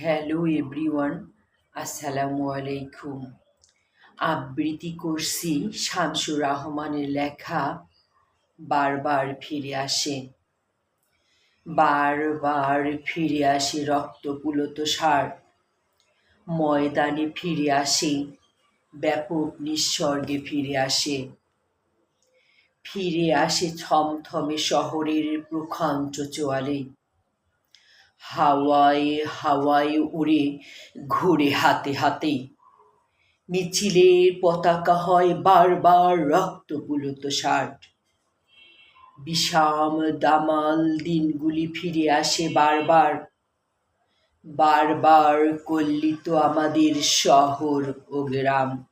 Hello everyone, আসসালামু আলাইকুম। আবৃত্তি করছি শামসুর রহমানের লেখা বারবার ফিরে আসে। বারবার ফিরে আসে রক্তপুলত সার। ময়দানে ফিরে আসে, ব্যাপক নিঃস্বর্গে ফিরে আসে। ফিরে আসে থমথমে শহরের প্রখান্ত চোয়ালে। হাওয়ায় হাওয়ায় উড়ে ঘুরে হাতে হাতে। মিছিলের পতাকা হয় বারবার রক্ত রক্তপুলত ষাট। বিষাম দামাল দিনগুলি ফিরে আসে বারবার। বারবার কল্লিত আমাদের শহর ও গ্রাম।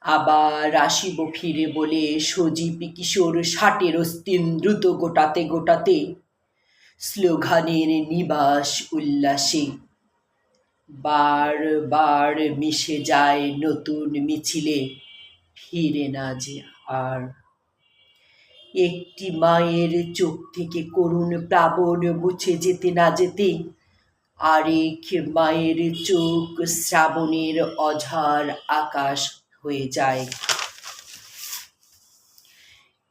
আবার আসিব ফিরে বলে সজীব কিশোর ষাটের অস্তিন দ্রুত গোটাতে গোটাতে। স্লোগানের নিবাস উল্লাসে। বারবার মিশে যায় নতুন মিছিলে, ফিরে না যে আর। একটি মায়ের চোখ থেকে করুণ প্লাবন মুছে যেতে না যেতে, আরেক মায়ের চোখ শ্রাবণের অঝার আকাশ হয়ে যায়।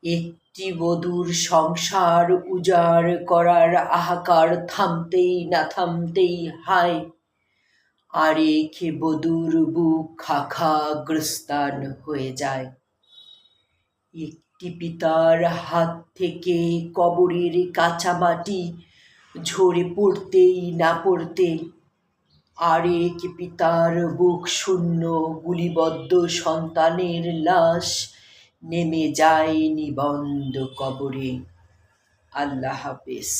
একটি বধুর সংসার উজাড় করার আহাকার থামতেই না থামতেই হায়। আরেক বধুর বুক খাখা গ্রস্তান হয়ে যায়। একটি পিতার হাত থেকে কবরের কাঁচা মাটি ঝরে পড়তেই না পড়তে আরেক পিতার বুক শূন্য গুলিবদ্ধ সন্তানের লাশ নেমে যায় নিবন্ধ কবরে। আল্লাহ হাফেজ।